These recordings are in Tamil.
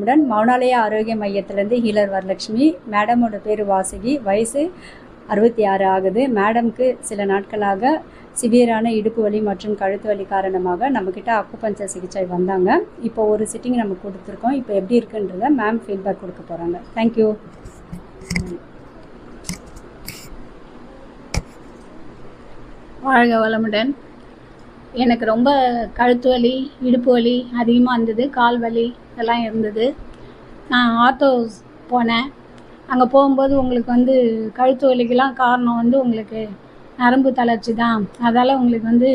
உடன் மௌனாலய ஆரோக்கிய மையத்திலேருந்து ஹீலர் வரலட்சுமி மேடமோட பேர் வாசுகி வயசு அறுபத்தி ஆறு ஆகுது. மேடம்க்கு சில நாட்களாக சிவியரான இடுப்பு வலி மற்றும் கழுத்து வலி காரணமாக நம்மக்கிட்ட அக்குப்பஞ்ச சிகிச்சை வந்தாங்க. இப்போ ஒரு சிட்டிங் நம்ம கொடுத்துருக்கோம். இப்போ எப்படி இருக்குன்றத மேம் ஃபீட்பேக் கொடுக்க போகிறாங்க தேங்க்யூ வாழ்க வளமுடன். எனக்கு ரொம்ப கழுத்து வலி இடுப்பு வலி அதிகமாக இருந்தது கால் வலி இதெல்லாம் இருந்தது. நான் ஆட்டோ போனேன். அங்கே போகும்போது உங்களுக்கு வந்து கழுத்து வலிக்கெலாம் காரணம் வந்து உங்களுக்கு நரம்பு தளர்ச்சி தான். அதால் உங்களுக்கு வந்து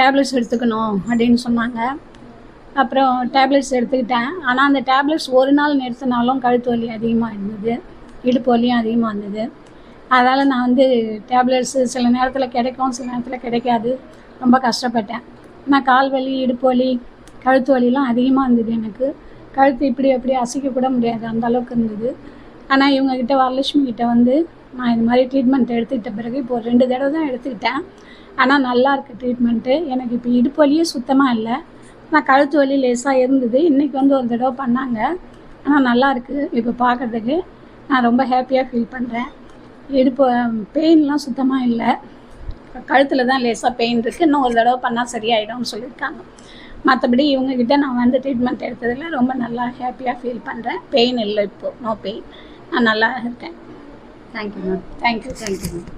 டேப்லெட்ஸ் எடுத்துக்கணும் அப்படின்னு சொன்னாங்க. அப்புறம் டேப்லெட்ஸ் எடுத்துக்கிட்டேன். ஆனால் அந்த டேப்லெட்ஸ் ஒரு நாள் நிறுத்தினாலும் கழுத்து வலி அதிகமாக இருந்தது இடுப்பு வலியும் அதிகமாக இருந்தது. அதனால் நான் வந்து டேப்லெட்ஸு சில நேரத்தில் கிடைக்கும் சில நேரத்தில் கிடைக்காது. ரொம்ப கஷ்டப்பட்டேன். நான் கால் வலி இடுப்பு வலி கழுத்து வலிலாம் அதிகமாக இருந்தது எனக்கு. கழுத்து இப்படி அப்படி அசைக்க கூட முடியாது. அந்த அளவுக்கு இருந்தது. ஆனால் இவங்கக்கிட்ட வரலட்சுமி கிட்டே வந்து நான் இது மாதிரி ட்ரீட்மெண்ட் எடுத்துக்கிட்ட பிறகு இப்போ ரெண்டு தடவை தான் எடுத்துக்கிட்டேன். ஆனால் நல்லா இருக்குது ட்ரீட்மெண்ட்டு எனக்கு இப்போ இடுப்பு வலியே சுத்தமாக இல்லை. நான் கழுத்து வலி லேசாக இருந்தது. இன்றைக்கி வந்து ஒரு தடவை பண்ணாங்க. ஆனால் நல்லா இருக்குது இப்போ பார்க்குறதுக்கு நான் ரொம்ப ஹாப்பியாக ஃபீல் பண்ணுறேன் இடுப்பு பெயின்லாம் சுத்தமாக இல்லை. கழுத்தில் தான் லேசாக பெயின் இருக்குது இன்னும் ஒரு தடவை பண்ணால் சரியாயிடும்னு சொல்லியிருக்காங்க. மற்றபடி இவங்கக்கிட்ட நான் வந்து ட்ரீட்மெண்ட் எடுத்ததில் ரொம்ப நல்லா ஹாப்பியாக ஃபீல் பண்ணுறேன் பெயின் இல்லை இப்போது நோ பெயின் நான் நல்லா இருக்கேன். Thank you ma'am thank you thank you ma'am